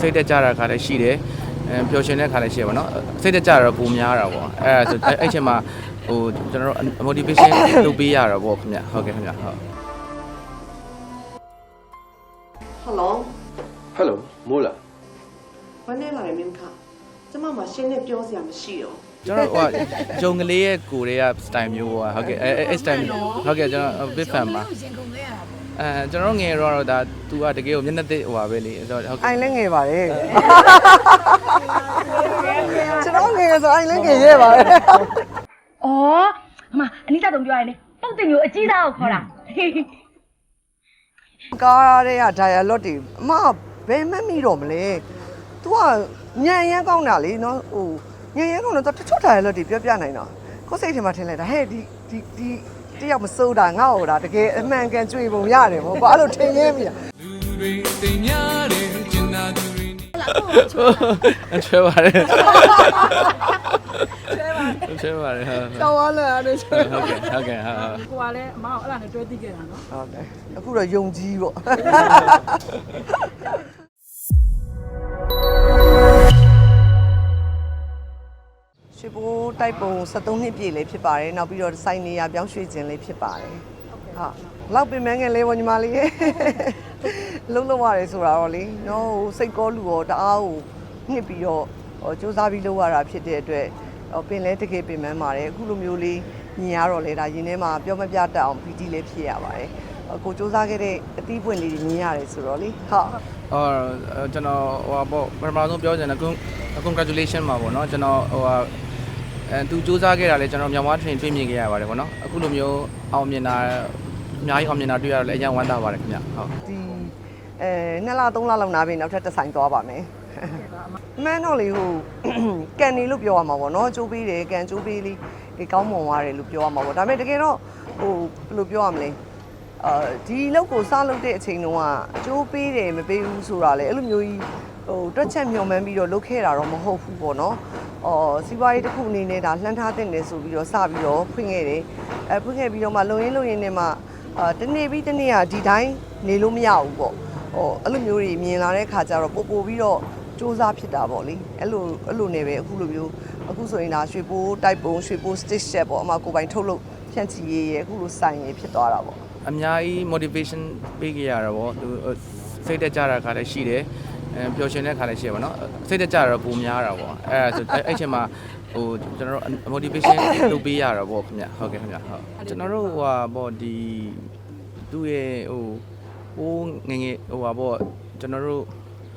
စိတ်တက်ကြတာခါလည်းရှိတယ်အဲပျော်ရွှင်တဲ့ခါလည်းရှိရပါတော့စိတ်တက်ကြတာတော့ပုံများတာပေါ့အဲဒါဆိုအဲ့အဲ့ချိန်မှာဟိုကျွန်တော်တို့ motivation လုပ်ပေးရတာပေါ့ခင်ဗျဟုတ်ကဲ့ခင်ဗျဟုတ်ဟယ်လိုဟယ်လိုမိုးလားဝမ်းနေပါလေမင်းခကျမမှရှင်းနဲ့ပြောစရာမရှိတော့ကျွန်တော်ဟိုဂျုံကလေးရဲ့ကိုတွေက style မျိုးပေါ့ဟုတ်ကဲ့အဲအဲ style မျိုးဟုတ်ကဲ့ကျွန်တော် big fan ပါရင်ကုန်ခဲ့ရတာပေါ့ အဲကျွန်တော်ငယ်တော့ဒါ तू ကတကယ်ကိုမျက်နှာသစ်ဟိုပါပဲလေဆိုတော့ဟုတ်ကဲ့အိုင်လည်းငယ်ပါတယ်ကျွန်တော်ငယ်ဆိုအိုင်လည်းငယ်ရဲပါတယ်ဩအမအနိစ္စတုံပြောရရင်လေပုတ်တင်မျိုးအကြီးသားကိုခေါ်တာကားတွေက dialogue တွေအမဘယ်မှတ်မိတော့မလဲ तू ကညံရမ်းကောင်းတာလေနော်ဟိုညံရမ်းကောင်းတော့တချို့ dialogue တွေပြောပြနိုင်တော့ကိုယ်စိတ်ထဲမှာထင်လိုက်တာဟဲ့ဒီဒီဒီ တယောက်မစိုးတာငါ့ဟိုတာတကယ်အမှန်ကန်ကြွေပုံရတယ်ဘောကွာအဲ့လိုထင်ရင်းမိတာချွဲပါတယ်ချွဲပါတယ်ဟုတ်တော်သွားလဲအဲ့လိုချွေဟုတ်ကဲ့ဟုတ်ကဲ့ဟုတ်ဟုတ်ကိုကလည်းအမကိုအဲ့ဒါနဲ့တွဲသိခဲ့တာနော် ဟုတ်တယ်အခုတော့ယုံကြည်ပေါ့ တိုက်ပုံ73နှစ်ပြည့်လေးဖြစ်ပါတယ်နောက်ပြီးတော့စိုင်းနေရပြောင်းရွှေ့ခြင်းလေးဖြစ်ပါတယ်ဟုတ်လောက်ပင်မငယ်လေးပေါ့ညီမလေးလုံးလုံးရတယ်ဆိုတာတော့လေနော်ဟိုစိတ်ကောလူရောတအားကိုနှစ်ပြီးတော့ဟိုစူးစမ်းပြီးလုပ်ရတာဖြစ်တဲ့အတွက်ဟိုပင်လဲတကယ်ပင်ပန်းပါတယ်အခုလိုမျိုးလေးမြင်ရတော့လေဒါရင်ထဲမှာပြောမပြတတ်အောင်ပီတိလေးဖြစ်ရပါတယ်ဟိုကိုစူးစမ်းခဲ့တဲ့အသီးပွင့်လေးတွေမြင်ရတယ်ဆိုတော့လေဟုတ်အော်ကျွန်တော်ဟိုပါပေါ့ပထမဆုံးပြောချင်တယ် congratulation ပါပေါ့နော်ကျွန်တော်ဟိုဟာ အဲသူစူးစမ်းခဲ့တာလေကျွန်တော်မြန်မာ train တွေ့မြင်ခဲ့ရပါတယ်ပေါ့နော်အခုလိုမျိုးအောင်မြင်တာအများကြီးအောင်မြင်တာတွေ့ရတော့လည်းအရင်ဝမ်းသာပါတယ်ခင်ဗျဟုတ်ဒီအဲနှစ်လသုံးလလောက်နားပြီနောက်ထပ်တစ်ဆိုင်သွားပါမယ်အမှန်တော့လေဟိုကန်နေလို့ပြောရမှာပေါ့နော်ကျိုးပေးတယ်ကန်ကျိုးပေးလေးဒီကောင်းမွန်သွားတယ်လို့ပြောရမှာပေါ့ဒါပေမဲ့တကယ်တော့ဟိုဘယ်လိုပြောရမလဲအာဒီလောက်ကိုစလုပ်တဲ့အချိန်တုန်းကအကျိုးပေးတယ်မပေးဘူးဆိုတာလေအဲ့လိုမျိုးကြီးဟိုတွက်ချက်မျှော်မှန်းပြီးတော့လုပ်ခဲ့တာတော့မဟုတ်ဘူးပေါ့နော်။ အော်စီးပွားရေးတစ်ခုအနေနဲ့ဒါလှမ်းထားတဲ့နေဆိုပြီးတော့စပြီးတော့ဖွင့်ခဲ့တယ်။အဲဖွင့်ခဲ့ပြီးတော့မှလုံရင်းလုံရင်းနဲ့မှအာတနေ့ပြီးတနေ့ကဒီတိုင်းနေလို့မရဘူးပေါ့။ဟိုအဲ့လိုမျိုးတွေမြင်လာတဲ့ခါကျတော့ပို့ပို့ပြီးတော့စူးစမ်းဖြစ်တာပေါ့လေ။အဲ့လိုအဲ့လိုနေပဲအခုလိုမျိုးအခုဆိုရင်ဒါရွှေပိုးတိုက်ပုံရွှေပိုး stitch set ပေါ့အမကိုယ်ပိုင်ထုတ်လို့ဖြန့်ချီရေးရအခုလိုစိုင်ရဖြစ်သွားတာပေါ့။အများကြီး motivation ပေးကြရတာပေါ့သူစိတ်တက်ကြတာခါလည်းရှိတယ် အဲပျော်ရွှင်တဲ့ခါလည်းရှိရပါတော့စိတ်တက်ကြတာတော့ပုံများတာပေါ့အဲဒါဆိုအဲ့အဲ့ချိန်မှာဟိုကျွန်တော်တို့ motivation လုပ်ပေးရတာပေါ့ခင်ဗျဟုတ်ကဲ့ခင်ဗျဟုတ်ကျွန်တော်တို့ဟိုဟာပေါ့ဒီသူ့ရဲ့ဟိုဟိုးငယ်ငယ်ဟိုဟာပေါ့ကျွန်တော်တို့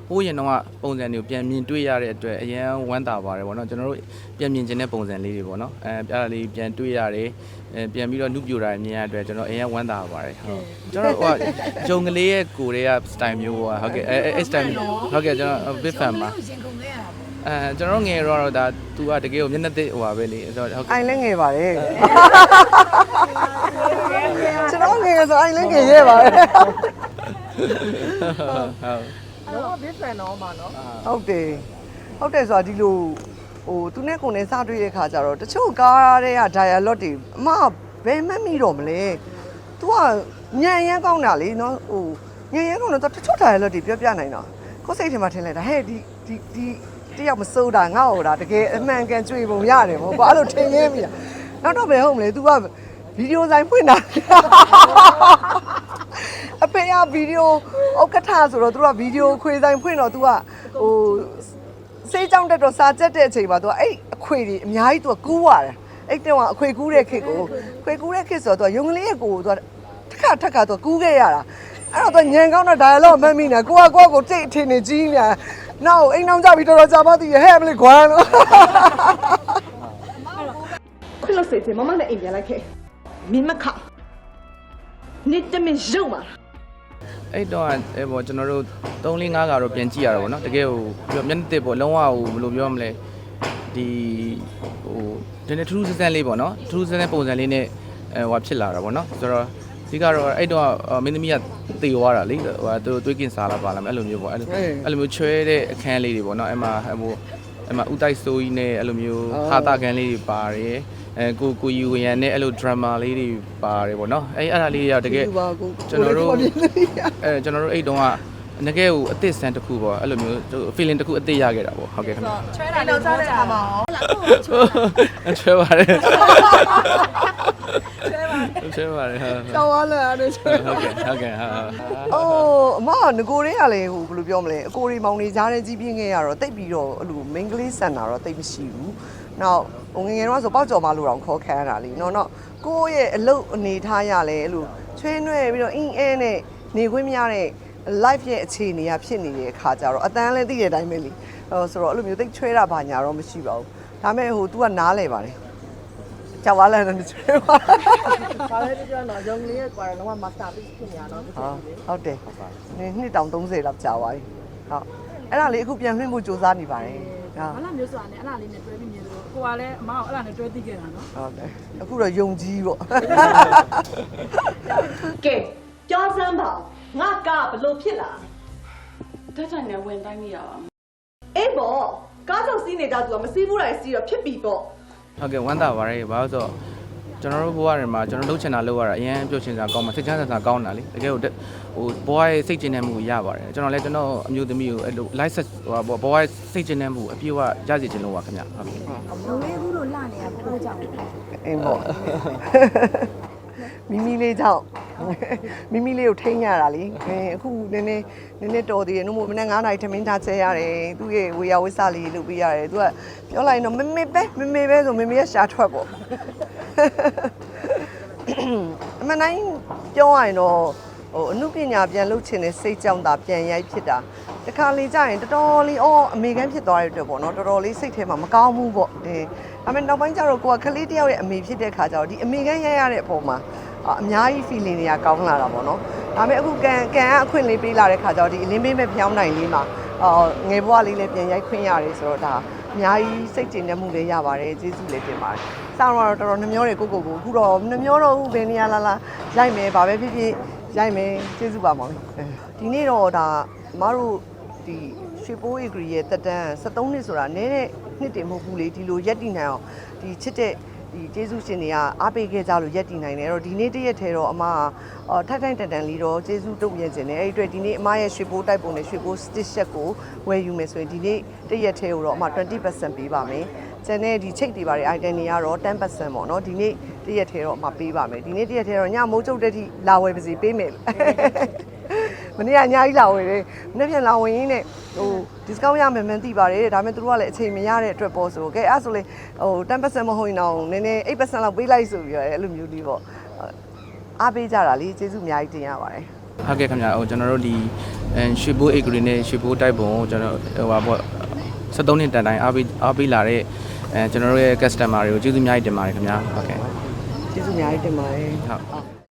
ဟိုးရင်တော့ပုံစံတွေကိုပြန်မြင်တွေ့ရတဲ့အတွက်အရန်ဝမ်းသာပါတယ်ပေါ့နော်ကျွန်တော်တို့ပြန်မြင်ခြင်းတဲ့ပုံစံလေးတွေပေါ့နော်အဲအဲ့ဒါလေးပြန်တွေ့ရတယ်အဲပြန်ပြီးတော့နုပြိုတာမြင်ရတဲ့အတွက်ကျွန်တော်အရန်ဝမ်းသာပါတယ်ဟုတ်ကျွန်တော်ဟိုဟာဂျုံကလေးရဲ့ကိုတွေက style မျိုးပေါ့ဟုတ်ကဲ့အဲအဲ style ဟုတ်ကဲ့ကျွန်တော် big fan ပါရင်ကုန်ခဲ့ရတာပေါ့အဲကျွန်တော်ငယ်တော့ဒါ तू ကတကယ်ကိုမျက်နှာသစ်ဟိုပါပဲလေဆိုတော့ဟုတ်ကဲ့အိုင်လည်းငယ်ပါတယ်ကျွန်တော်ငယ်ဆိုအိုင်လည်းငယ်ရဲပါတယ်ဟုတ် တော့ဘစ်ဖန်တော့မှာနော်ဟုတ်တယ်ဟုတ်တယ်ဆိုတာဒီလိုဟိုသူနဲ့ကိုယ်နဲ့စတွေ့တဲ့ခါကျတော့တချို့ကားတွေက dialogue တွေအမဘယ်မှတ်မိတော့မလဲ तू ကညံရမ်းကောင်းတာလေနော်ဟိုညံရမ်းကောင်းတော့တချို့ dialogue တွေပြောပြနိုင်တော့ကိုယ်စိတ်ထဲမှာထင်လိုက်တာဟဲ့ဒီဒီဒီတယောက်မစိုးတာငါ့ဟိုတာတကယ်အမှန်ကန်ကြွေပုံရတယ်ဘောကွာအဲ့လိုထင်ရင်းမိတာနောက်တော့ဘယ်ဟုတ်မလဲ तू ကဗီဒီယိုဆိုင်ဖွင့်တာအ ဖေကဗီဒီယိုဥက္ကဋ္ဌဆိုတော့သူကဗီဒီယိုခွေဆိုင်ဖွင့်တော့သူကဟိုစေးကြောင်းတက်တော့စာကျက်တဲ့အချိန်မှာသူကအဲ့အခွေတွေအများကြီးသူကကူးရတယ်အဲ့တုန်းကအခွေကူးတဲ့ခေတ်ကိုခွေကူးတဲ့ခေတ်ဆိုတော့သူကရုံကလေးရဲ့ကိုယ်ကိုသူကထက်ထက်ခါသူကကူးခဲ့ရတာအဲ့တော့သူညံကောင်းတော့ dialogue မမိနဲ့ကိုကကိုကိုတိတ်အထင်နေကြီးနေနောက်အိမ်နောက်ကြပြီးတော်တော်ကြာပါသေးရဲ့ဟဲ့မလေးခွမ်းလို့ခွလို့စေချင်မမနဲ့အိမ်ပြန်လိုက်ခဲ့မင်းမခနစ်တမင်ရုံမှာ အဲ့တော့အဲ့ပေါ့ကျွန်တော်တို့3 4 5ကတော့ပြန်ကြည့်ရတာပေါ့နော်တကယ်ဟိုမျက်နှာသစ်ပေါ့လုံးဝဟိုဘယ်လိုပြောမလဲဒီဟိုဒီနေ့ထူးထူးဆန်းဆန်းလေးပေါ့နော်ထူးထူးဆန်းဆန်းပုံစံလေးနဲ့အဲဟိုဖြစ်လာတာပေါ့နော်ဆိုတော့ဒီကတော့အဲ့တော့မင်းသမီးကတေသွားတာလေဟိုသူတွေးကင်စားလာပါလားအဲ့လိုမျိုးပေါ့အဲ့လိုအဲ့လိုမျိုးချွဲတဲ့အခန်းလေးတွေပေါ့နော်အဲ့မှာဟို အဲ့မှာဥတိုက်ဆိုးကြီးနဲ့အဲ့လိုမျိုးဟာတာကန်လေးတွေပါတယ်အဲကိုကိုယူရန်နဲ့အဲ့လို drama လေးတွေပါတယ်ပေါ့နော်အဲ့အဲ့ဒါလေးတွေကတကယ်ပါကိုကျွန်တော်တို့ကိုယ်လည်းအဲကျွန်တော်တို့အဲ့တုန်းကဟငကဲကိုအသစ်ဆန်းတစ်ခုပေါ့အဲ့လိုမျိုး feeling တစ်ခုအသစ်ရခဲ့တာပေါ့ဟုတ်ကဲ့ခင်ဗျာချွဲတာလေးတော့တဲ့အခါမှာရောချွဲပါတယ် ချွဲပါတယ်ဟုတ်တော်ပါလားအဲ့ဒါဆိုဟုတ်ကဲ့ဟုတ်ကဲ့ဟာအိုးအမကငကိုတွေကလည်းဟိုဘယ်လိုပြောမလဲအကိုတွေမောင်တွေကြားတဲ့ကြီးပြင်းခဲ့ရတော့တိတ်ပြီးတော့အဲ့လို main ကလေးဆန်တာတော့တိတ်မရှိဘူး။နောက်ဟိုငယ်ငယ်တော့ဆိုပေါက်ကြော်မလို့တော့ခေါ်ခံရတာလीနော်နော်ကိုယ့်ရဲ့အလုပ်အနေထားရလဲအဲ့လိုချွေးနွဲပြီးတော့အင်းအဲနဲ့နေခွင့်မရတဲ့ life ရဲ့အခြေအနေကဖြစ်နေတဲ့အခါကျတော့အတန်းလည်းသိတဲ့အတိုင်းပဲလीဟိုဆိုတော့အဲ့လိုမျိုးတိတ်ချွဲတာဘာညာတော့မရှိပါဘူး။ဒါပေမဲ့ဟို तू ကနားလဲပါတယ်။ ကြောက်ပါလားနဲ့ချွဲပါဘာလဲပြောတော့ရုံလေးရဲ့ကွာတော့မစတာပြီးဖြစ်နေတာတော့ဟာဟုတ်တယ်နင်နှစ်တောင်30လောက်ကြာသွားပြီဟုတ်အဲ့ဒါလေးအခုပြန်လွှင့်ဖို့စူးစမ်းနေပါတယ်ဟုတ်ဘာလာမျိုးဆိုတာနဲ့အဲ့လားလေးနဲ့တွဲပြီးမြင်လို့ကိုကလည်းအမအောင်အဲ့လားနဲ့တွဲသိခဲ့တာနော်ဟုတ်တယ်အခုတော့ယုံကြည်ပေါ့ကဲကြောစမ်းပါငါကဘလို့ဖြစ်လာတက်တိုင်နဲ့ဝင်တိုင်းမိရပါအေးပေါ့ကားကြောက်စီးနေကြသူကမစီးဘူးတိုင်းစီးတော့ဖြစ်ပြီပေါ့ ဟုတ်ကဲ့ဝမ်းသာပါတယ်ဘာလို့ဆိုတော့ကျွန်တော်တို့ဘဝတွေမှာကျွန်တော်လှုပ်ချင်တာလှုပ်ရတာအရင်ပြုတ်ချင်တာကောင်းမှာစိတ်ချမ်းသာတာကောင်းတာလေတကယ်ဟိုတက်ဟိုဘဝရဲ့စိတ်ကျဉ်တဲ့မှုကိုရပါတယ်ကျွန်တော်လည်းကျွန်တော်အမျိုးသမီးကိုအဲ့လို license ဟိုဘဝရဲ့စိတ်ကျဉ်တဲ့မှုအပြည့်အဝရစေချင်လို့ပါခင်ဗျဟုတ်ကဲ့လူလေးခုလိုလှနေတာဘယ်လိုကြောင့်လဲအင်းပေါ့ မိမိလေးကြောင့်မိမိလေးကိုထိန်းရတာလေအဲအခုနည်းနည်းနည်းနည်းတော်သေးတယ်နှုတ်မမနေ့9နာရီထမင်းထားချဲရတယ်သူ့ရဲ့ဝေယဝိဆလေးလုပ်ပေးရတယ်သူကပြောလိုက်တော့မမေပဲမမေပဲဆိုမမေကရှာထွက်ပေါ့အမှန်တိုင်းပြောရရင်တော့ဟိုအမှုပညာပြန်လုပ်ချင်တဲ့စိတ်ကြောင့်သာပြန်ရိုက်ဖြစ်တာတခါလေကြာရင်တော်တော်လေးအော်အမေကန်းဖြစ်သွားတဲ့အတွက်ပေါ့နော်တော်တော်လေးစိတ်ထဲမှာမကောင်းဘူးပေါ့အဲအမေနောက်ပိုင်းကျတော့ကိုကကလေးတယောက်ရဲ့အမေဖြစ်တဲ့ခါကျတော့ဒီအမေကန်းရိုက်ရတဲ့အပေါ်မှာ အာအများကြီး feeling တွေကကောင်းလာတာပေါ့နော်ဒါပေမဲ့အခုကန်ကန်ကအခွင့်လေးပေးလာတဲ့ခါကျတော့ဒီအလင်းပေးမဲ့ဖျောင်းနိုင်လေးမှာအော်ငယ်ဘဝလေးလည်းပြန်ရိုက်ခွင့်ရတယ်ဆိုတော့ဒါအများကြီးစိတ်ကျဉ်တဲ့မှုလည်းရပါတယ်ကျေးဇူးလည်းတင်ပါတယ်စတော့တော်တော်နှမျောတယ်ကိုကိုကိုအခုတော့နှမျောတော့ဘူးဘယ်နေရာလာလာရိုက်မယ်ဗာပဲဖြစ်ဖြစ်ရိုက်မယ်ကျေးဇူးပါမောင်ဒီနေ့တော့ဒါမတို့ဒီရွှေပိုးဧဂရီရဲ့တက်တန်း73နှစ်ဆိုတာနည်းတဲ့နှစ်တင်မဟုတ်ဘူးလေဒီလိုရက်တည်နိုင်အောင်ဒီချစ်တဲ့ ဒီကျေးဇူးရှင်တွေကအားပေးခဲ့ကြလို့ရက်တည်နိုင်တယ်အဲ့တော့ဒီနေ့တရက်ထဲတော့အမကအော်ထိုက်ထိုက်တန်တန်လေးတော့ကျေးဇူးတုံ့ပြန်ခြင်းတယ်အဲ့ဒီအတွက်ဒီနေ့အမရဲ့ရွှေပိုးတိုက်ပုံနဲ့ရွှေပိုး stitch set ကိုဝယ်ယူမယ်ဆိုရင်ဒီနေ့တရက်ထဲကိုတော့အမ20%ပေးပါမယ်ကျန်တဲ့ဒီချိတ်တွေပါတဲ့ item တွေကတော့10%ပေါ့နော်ဒီနေ့တရက်ထဲတော့အမပေးပါမယ်ဒီနေ့တရက်ထဲတော့ညမိုးချုပ်တဲ့ထိလာဝယ်ပါစီပေးမယ် မနေ့ကအများကြီးလာဝယ်တယ်မနေ့ပြန်လာဝင်ရင်းနဲ့ဟို discount ရမယ်မှန်းသိပါတယ်ဒါပေမဲ့သူတို့ကလည်းအချိန်မရတဲ့အတွက်ပေါ့ဆိုကဲအဲ့ဒါဆိုလေဟို10%မဟုတ်ရင်တော့နည်းနည်း8%လောက်ပေးလိုက်ဆိုပြီးတော့အဲ့လိုမျိုးလေးပေါ့အားပေးကြတာလေကျေးဇူးအများကြီးတင်ရပါတယ်ဟုတ်ကဲ့ခင်ဗျာဟိုကျွန်တော်တို့ဒီအဲရွှေဘိုး agree နဲ့ရွှေဘိုးတိုက်ပုံကိုကျွန်တော်ဟိုပါပေါ့73နှစ်တန်တိုင်းအားပေးအားပေးလာတဲ့အဲကျွန်တော်တို့ရဲ့ customer တွေကိုကျေးဇူးအများကြီးတင်ပါတယ်ခင်ဗျာဟုတ်ကဲ့ကျေးဇူးအများကြီးတင်ပါတယ်ဟုတ်